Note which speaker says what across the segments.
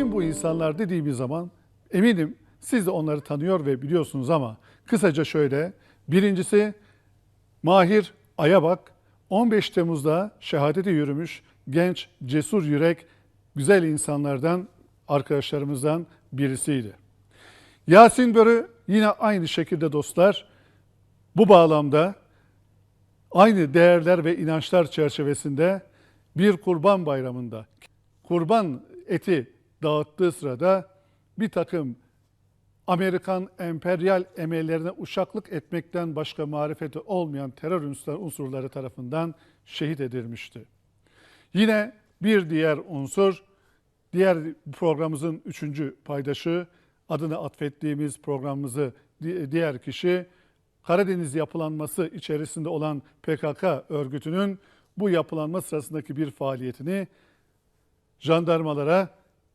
Speaker 1: insanlar dediğimiz zaman eminim siz de onları tanıyor ve biliyorsunuz ama kısaca şöyle. Birincisi Mahir Ayabak 15 Temmuz'da şehadete yürümüş genç, cesur yürek, güzel insanlardan, arkadaşlarımızdan birisiydi. Yasin Börü yine aynı şekilde dostlar bu bağlamda aynı değerler ve inançlar çerçevesinde bir kurban bayramında kurban eti dağıttığı sırada bir takım Amerikan emperyal emellerine uşaklık etmekten başka marifeti olmayan terör unsur- unsurları tarafından şehit edilmişti. Yine bir diğer unsur, diğer programımızın üçüncü paydaşı, adını atfettiğimiz programımızı di- diğer kişi, Karadeniz yapılanması içerisinde olan PKK örgütünün bu yapılanma sırasındaki bir faaliyetini jandarmalara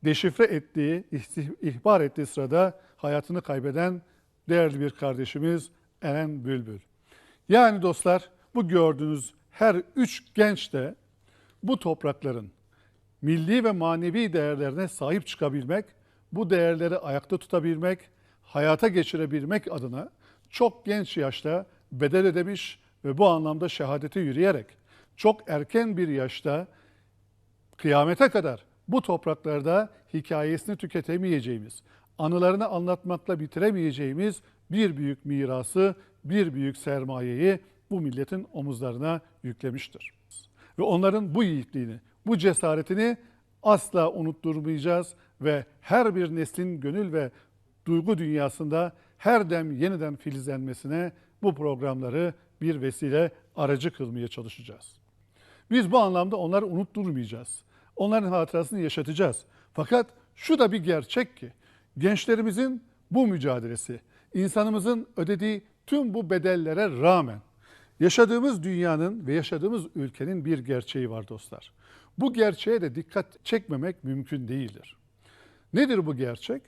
Speaker 1: deşifre ettiği, ihbar ettiği sırada hayatını kaybeden değerli bir kardeşimiz Eren Bülbül. Yani dostlar bu gördüğünüz her üç genç de bu toprakların milli ve manevi değerlerine sahip çıkabilmek, bu değerleri ayakta tutabilmek, hayata geçirebilmek adına çok genç yaşta bedel ödemiş ve bu anlamda şehadete yürüyerek çok erken bir yaşta kıyamete kadar bu topraklarda hikayesini tüketemeyeceğimiz, anılarını anlatmakla bitiremeyeceğimiz bir büyük mirası, bir büyük sermayeyi bu milletin omuzlarına yüklemiştir. Ve onların bu yiğitliğini, bu cesaretini asla unutturmayacağız ve her bir neslin gönül ve duygu dünyasında her dem yeniden filizlenmesine bu programları bir vesile aracı kılmaya çalışacağız. Biz bu anlamda onları unutturmayacağız. Onların hatırasını yaşatacağız. Fakat şu da bir gerçek ki gençlerimizin bu mücadelesi, insanımızın ödediği tüm bu bedellere rağmen yaşadığımız dünyanın ve yaşadığımız ülkenin bir gerçeği var dostlar. Bu gerçeğe de dikkat çekmemek mümkün değildir. Nedir bu gerçek?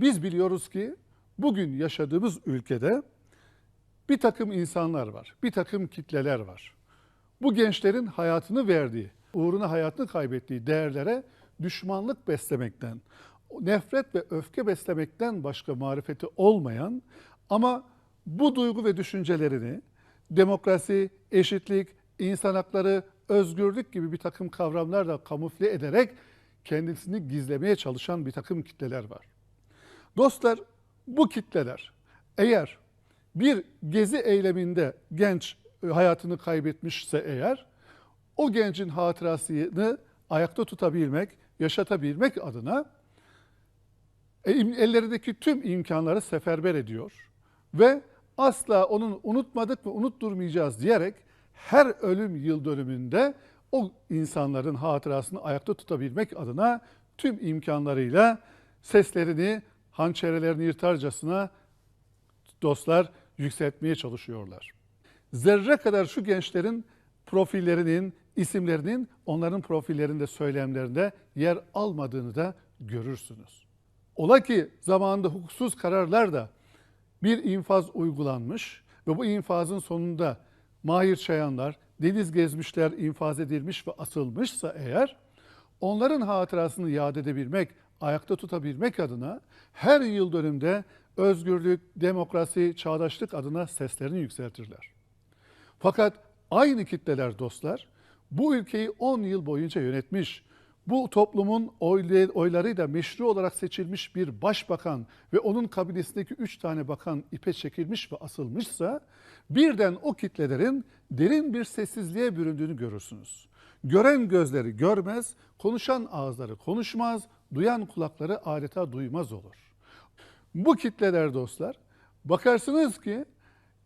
Speaker 1: Biz biliyoruz ki bugün yaşadığımız ülkede bir takım insanlar var, bir takım kitleler var. Bu gençlerin hayatını verdiği, uğruna hayatını kaybettiği değerlere düşmanlık beslemekten, nefret ve öfke beslemekten başka marifeti olmayan ama bu duygu ve düşüncelerini demokrasi, eşitlik, insan hakları, özgürlük gibi bir takım kavramlarla kamufle ederek kendisini gizlemeye çalışan bir takım kitleler var. Dostlar bu kitleler eğer bir gezi eyleminde genç e, hayatını kaybetmişse eğer o gencin hatırasını ayakta tutabilmek, yaşatabilmek adına e, ellerindeki tüm imkanları seferber ediyor ve asla onun unutmadık ve unutturmayacağız diyerek her ölüm yıl dönümünde o insanların hatırasını ayakta tutabilmek adına tüm imkanlarıyla seslerini, hançerelerini yırtarcasına dostlar yükseltmeye çalışıyorlar. Zerre kadar şu gençlerin profillerinin, isimlerinin onların profillerinde, söylemlerinde yer almadığını da görürsünüz. Ola ki zamanında hukuksuz kararlar da bir infaz uygulanmış ve bu infazın sonunda Mahir Çayanlar, deniz gezmişler infaz edilmiş ve asılmışsa eğer onların hatırasını yad edebilmek, ayakta tutabilmek adına her yıl dönümde özgürlük, demokrasi, çağdaşlık adına seslerini yükseltirler. Fakat aynı kitleler dostlar bu ülkeyi 10 yıl boyunca yönetmiş, bu toplumun oylarıyla meşru olarak seçilmiş bir başbakan ve onun kabinesindeki 3 tane bakan ipe çekilmiş ve asılmışsa birden o kitlelerin derin bir sessizliğe büründüğünü görürsünüz. Gören gözleri görmez, konuşan ağızları konuşmaz, duyan kulakları adeta duymaz olur. Bu kitleler dostlar bakarsınız ki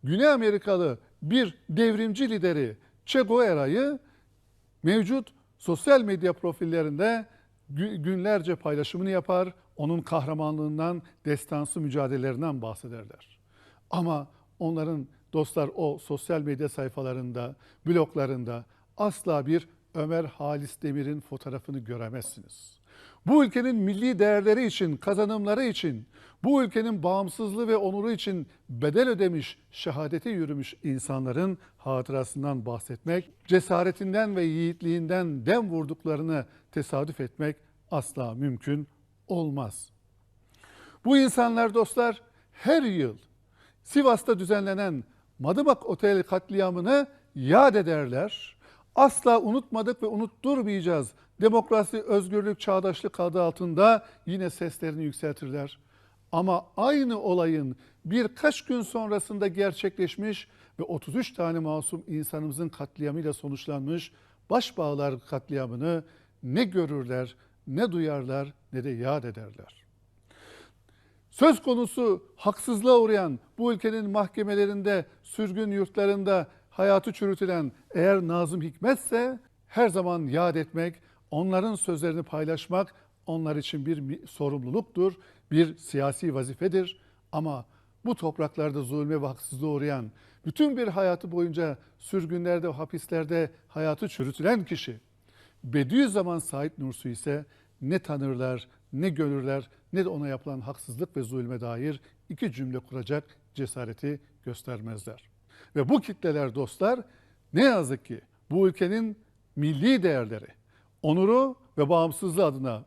Speaker 1: Güney Amerikalı bir devrimci lideri Che Guevara'yı mevcut sosyal medya profillerinde gü- günlerce paylaşımını yapar, onun kahramanlığından, destansı mücadelelerinden bahsederler. Ama onların dostlar o sosyal medya sayfalarında, bloglarında asla bir Ömer Halis Demir'in fotoğrafını göremezsiniz. Bu ülkenin milli değerleri için, kazanımları için, bu ülkenin bağımsızlığı ve onuru için bedel ödemiş, şehadete yürümüş insanların hatırasından bahsetmek, cesaretinden ve yiğitliğinden dem vurduklarını tesadüf etmek asla mümkün olmaz. Bu insanlar dostlar her yıl Sivas'ta düzenlenen Madımak Otel katliamını yad ederler. Asla unutmadık ve unutturmayacağız. Demokrasi, özgürlük, çağdaşlık adı altında yine seslerini yükseltirler. Ama aynı olayın birkaç gün sonrasında gerçekleşmiş ve 33 tane masum insanımızın katliamıyla sonuçlanmış Başbağlar katliamını ne görürler, ne duyarlar, ne de yad ederler. Söz konusu haksızlığa uğrayan, bu ülkenin mahkemelerinde, sürgün yurtlarında hayatı çürütülen eğer Nazım Hikmetse her zaman yad etmek, onların sözlerini paylaşmak onlar için bir sorumluluktur, bir siyasi vazifedir. Ama bu topraklarda zulme ve haksızlığa uğrayan, bütün bir hayatı boyunca sürgünlerde, hapislerde hayatı çürütülen kişi, Bediüzzaman Said Nursi ise ne tanırlar, ne görürler, ne de ona yapılan haksızlık ve zulme dair iki cümle kuracak cesareti göstermezler. Ve bu kitleler dostlar ne yazık ki bu ülkenin milli değerleri, onuru ve bağımsızlığı adına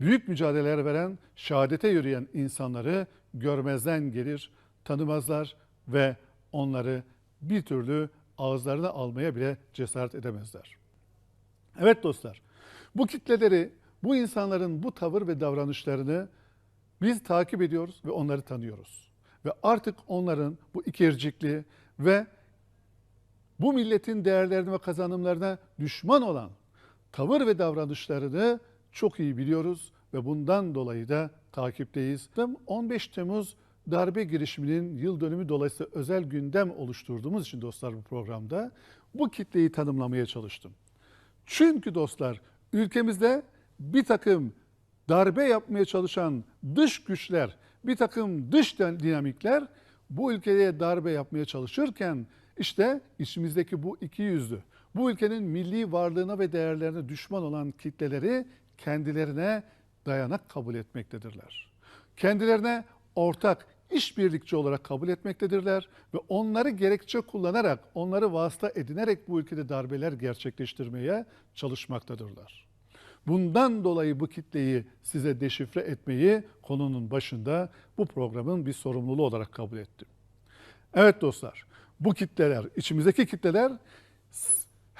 Speaker 1: büyük mücadeleler veren, şehadete yürüyen insanları görmezden gelir, tanımazlar ve onları bir türlü ağızlarına almaya bile cesaret edemezler. Evet dostlar, bu kitleleri, bu insanların bu tavır ve davranışlarını biz takip ediyoruz ve onları tanıyoruz. Ve artık onların bu ikircikli ve bu milletin değerlerine ve kazanımlarına düşman olan tavır ve davranışlarını çok iyi biliyoruz ve bundan dolayı da takipteyiz. 15 Temmuz darbe girişiminin yıl dönümü dolayısıyla özel gündem oluşturduğumuz için dostlar bu programda bu kitleyi tanımlamaya çalıştım. Çünkü dostlar ülkemizde bir takım darbe yapmaya çalışan dış güçler, bir takım dış dinamikler bu ülkeye darbe yapmaya çalışırken işte içimizdeki bu iki yüzlü, bu ülkenin milli varlığına ve değerlerine düşman olan kitleleri kendilerine dayanak kabul etmektedirler. Kendilerine ortak, işbirlikçi olarak kabul etmektedirler ve onları gerekçe kullanarak, onları vasıta edinerek bu ülkede darbeler gerçekleştirmeye çalışmaktadırlar. Bundan dolayı bu kitleyi size deşifre etmeyi konunun başında bu programın bir sorumluluğu olarak kabul ettim. Evet dostlar, bu kitleler, içimizdeki kitleler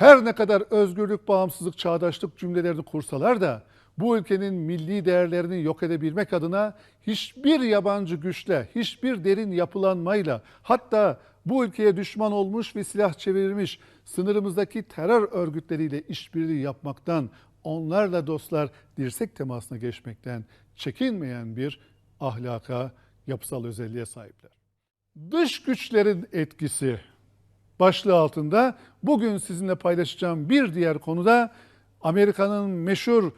Speaker 1: her ne kadar özgürlük, bağımsızlık, çağdaşlık cümlelerini kursalar da bu ülkenin milli değerlerini yok edebilmek adına hiçbir yabancı güçle, hiçbir derin yapılanmayla, hatta bu ülkeye düşman olmuş ve silah çevirmiş sınırımızdaki terör örgütleriyle işbirliği yapmaktan, onlarla dostlar dirsek temasına geçmekten çekinmeyen bir ahlaka, yapısal özelliğe sahipler. Dış güçlerin etkisi başlığı altında bugün sizinle paylaşacağım bir diğer konuda Amerika'nın meşhur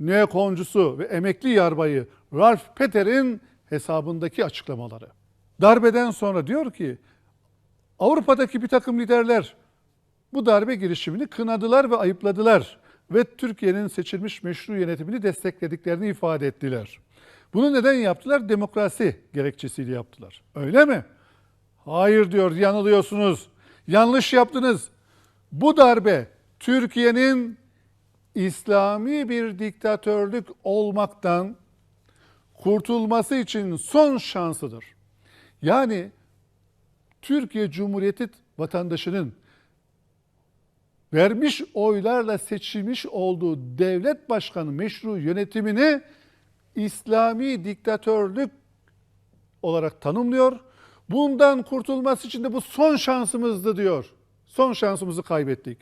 Speaker 1: neokoncusu ve emekli yarbayı Ralph Peter'in hesabındaki açıklamaları. Darbeden sonra diyor ki Avrupa'daki bir takım liderler bu darbe girişimini kınadılar ve ayıpladılar ve Türkiye'nin seçilmiş meşru yönetimini desteklediklerini ifade ettiler. Bunu neden yaptılar? Demokrasi gerekçesiyle yaptılar. Öyle mi? Hayır diyor, yanılıyorsunuz. Yanlış yaptınız. Bu darbe Türkiye'nin İslami bir diktatörlük olmaktan kurtulması için son şansıdır. Yani Türkiye Cumhuriyeti vatandaşının vermiş oylarla seçilmiş olduğu devlet başkanı meşru yönetimini İslami diktatörlük olarak tanımlıyor. Bundan kurtulması için de bu son şansımızdı diyor. Son şansımızı kaybettik.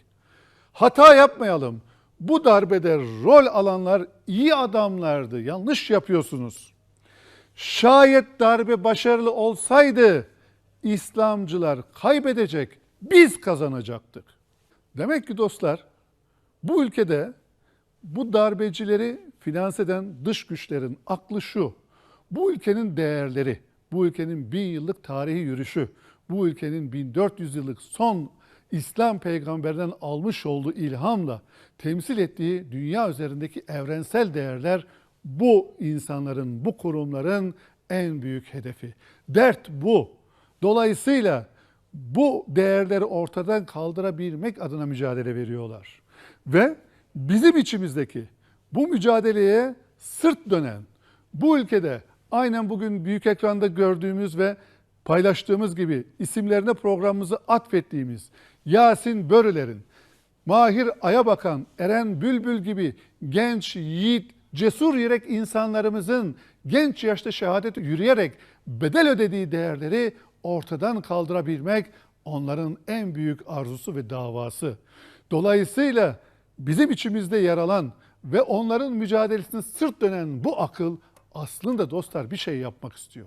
Speaker 1: Hata yapmayalım. Bu darbede rol alanlar iyi adamlardı. Yanlış yapıyorsunuz. Şayet darbe başarılı olsaydı İslamcılar kaybedecek, biz kazanacaktık. Demek ki dostlar bu ülkede bu darbecileri finanse eden dış güçlerin aklı şu. Bu ülkenin değerleri, bu ülkenin bin yıllık tarihi yürüyüşü, bu ülkenin 1400 yıllık son İslam peygamberden almış olduğu ilhamla temsil ettiği dünya üzerindeki evrensel değerler bu insanların, bu kurumların en büyük hedefi. Dert bu. Dolayısıyla bu değerleri ortadan kaldırabilmek adına mücadele veriyorlar. Ve bizim içimizdeki bu mücadeleye sırt dönen, bu ülkede aynen bugün büyük ekranda gördüğümüz ve paylaştığımız gibi isimlerine programımızı atfettiğimiz Yasin Börüler'in, Mahir Ayabakan, Eren Bülbül gibi genç, yiğit, cesur yürek insanlarımızın genç yaşta şehadete yürüyerek bedel ödediği değerleri ortadan kaldırabilmek onların en büyük arzusu ve davası. Dolayısıyla bizim içimizde yer alan ve onların mücadelesine sırt dönen bu akıl aslında dostlar bir şey yapmak istiyor.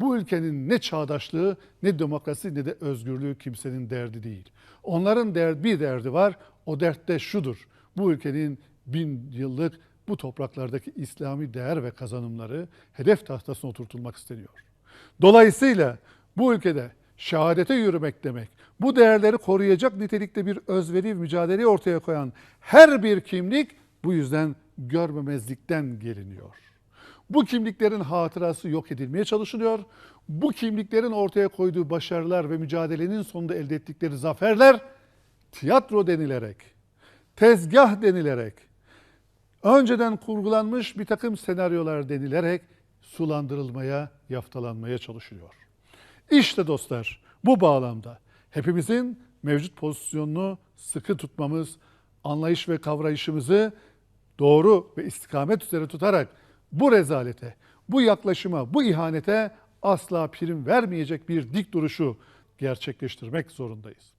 Speaker 1: Bu ülkenin ne çağdaşlığı, ne demokrasi, ne de özgürlüğü kimsenin derdi değil. Onların der, bir derdi var, o dert de şudur. Bu ülkenin bin yıllık bu topraklardaki İslami değer ve kazanımları hedef tahtasına oturtulmak isteniyor. Dolayısıyla bu ülkede şehadete yürümek demek, bu değerleri koruyacak nitelikte bir özveri mücadele ortaya koyan her bir kimlik bu yüzden görmemezlikten geliniyor. Bu kimliklerin hatırası yok edilmeye çalışılıyor. Bu kimliklerin ortaya koyduğu başarılar ve mücadelenin sonunda elde ettikleri zaferler tiyatro denilerek, tezgah denilerek, önceden kurgulanmış bir takım senaryolar denilerek sulandırılmaya, yaftalanmaya çalışılıyor. İşte dostlar bu bağlamda hepimizin mevcut pozisyonunu sıkı tutmamız, anlayış ve kavrayışımızı doğru ve istikamet üzere tutarak bu rezalete, bu yaklaşıma, bu ihanete asla prim vermeyecek bir dik duruşu gerçekleştirmek zorundayız.